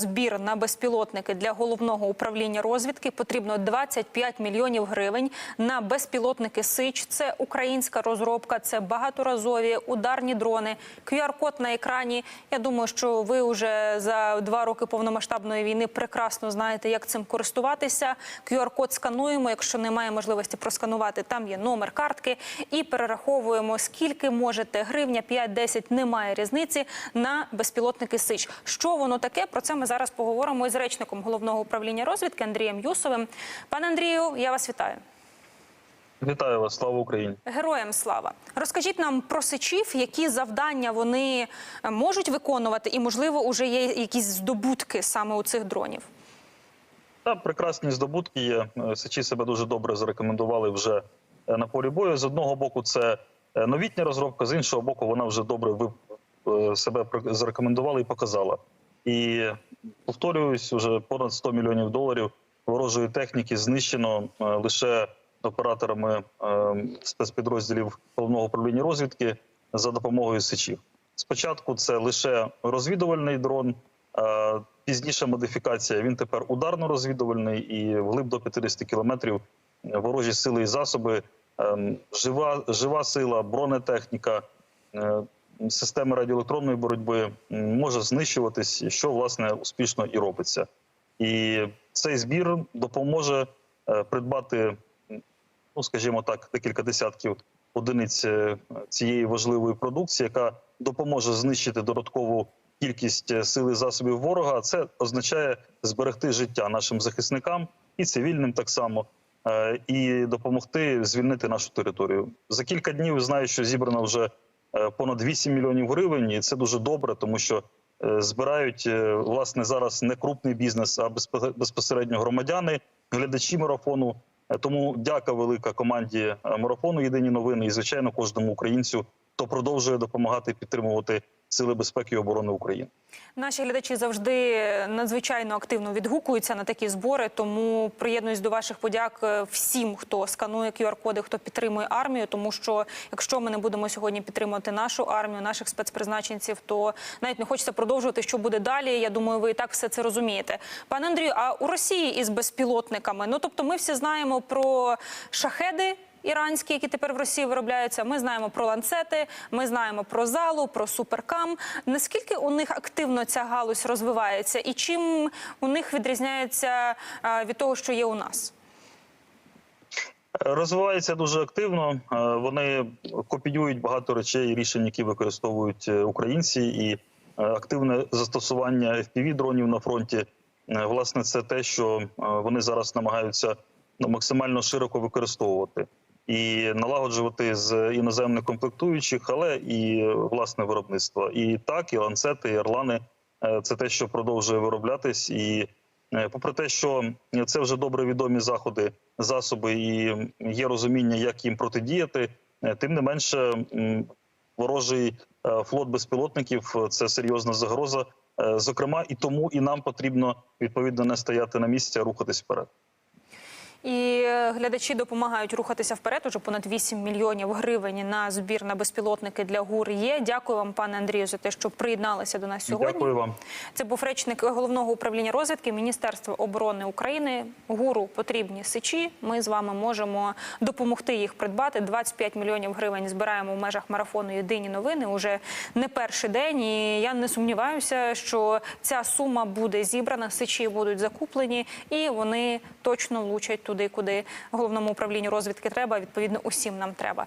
збір на безпілотники для головного управління розвідки. Потрібно 25 мільйонів гривень на безпілотники Сич. Це українська розробка, це багаторазові ударні дрони. QR-код на екрані. Я думаю, що ви вже за два роки повномасштабної війни прекрасно знаєте, як цим користуватися. QR-код скануємо. Якщо немає можливості просканувати, там є номер картки і перераховуємо скільки можете. Гривня 5-10, немає різниці на безпілотники Сич. Що воно таке? Про це ми зараз поговоримо із речником головного управління розвідки Андрієм Юсовим. Пане Андрію, я вас вітаю. Вітаю вас, слава Україні. Героям слава. Розкажіть нам про сичів, які завдання вони е, можуть виконувати, і можливо, уже є якісь здобутки саме у цих дронів. Та прекрасні здобутки є. Е, Сичі себе дуже добре зарекомендували вже е, на полі бою. З одного боку, це новітня розробка, з іншого боку, вона вже добре себе зарекомендувала і показала. І повторююсь, вже понад 100 мільйонів доларів ворожої техніки знищено е, лише операторами е, спецпідрозділів головного управління розвідки за допомогою сичів. Спочатку це лише розвідувальний дрон. е, Пізніша модифікація він тепер ударно-розвідувальний і вглиб до 50 кілометрів ворожі сили і засоби, ем, жива, жива сила, бронетехніка, системи радіоелектронної боротьби може знищуватись, що власне успішно і робиться. І цей збір допоможе е, придбати, ну скажімо так, декілька десятків одиниць е, цієї важливої продукції, яка допоможе знищити додаткову кількість е, сил і засобів ворога. Це означає зберегти життя нашим захисникам і цивільним так само. І допомогти звільнити нашу територію за кілька днів. Знаю, що зібрано вже понад 8 мільйонів гривень, і це дуже добре, тому що е, збирають е, власне зараз не крупний бізнес, а безпосередньо громадяни, глядачі марафону. Е, Тому дяка велика команді е, марафону Єдині новини і звичайно кожному українцю, хто продовжує допомагати підтримувати сили безпеки і оборони України. Наші глядачі завжди надзвичайно активно відгукуються на такі збори. Тому приєднуюсь до ваших подяк е, всім, хто сканує QR-коди, хто підтримує армію. Тому що якщо ми не будемо сьогодні підтримувати нашу армію, наших спецпризначенців, то навіть не хочеться продовжувати, що буде далі. Я думаю, ви і так все це розумієте. Пане Андрію, а у Росії із безпілотниками, ну тобто, ми всі знаємо про шахеди. Іранські, які тепер в Росії виробляються, ми знаємо про ланцети, ми знаємо про залу, про суперкам. Наскільки у них активно ця галузь розвивається, і чим у них відрізняється е, від того, що є у нас? Розвивається дуже активно. Е, Вони копіюють багато речей, і рішень, які використовують е, українці, і активне застосування fpv дронів на фронті. Власне, це те, що вони зараз намагаються ну, максимально широко використовувати і налагоджувати з іноземних комплектуючих, але і власне виробництво. І так, і ланцети, і орлани е, це те, що продовжує вироблятись і. Е, Попри те, що це вже добре відомі заходи, засоби і є розуміння, як їм протидіяти, е, тим не менше ворожий флот безпілотників це серйозна загроза. Зокрема, і тому і нам потрібно відповідно не стояти на місці, а рухатись вперед. І глядачі допомагають рухатися вперед. Уже понад 8 мільйонів гривень на збір на безпілотники для ГУР є. Дякую вам, пане Андрію, за те, що приєдналися до нас сьогодні. Дякую вам. Це був речник головного управління розвідки Міністерства оборони України. Гуру потрібні сичі. Ми з вами можемо допомогти їх придбати. 25 мільйонів гривень збираємо в межах марафону Єдині новини. Уже не перший день. І я не сумніваюся, що ця сума буде зібрана. Сичі будуть закуплені, і вони точно влучать туди, куди головному управлінню розвідки треба. Відповідно, усім нам треба.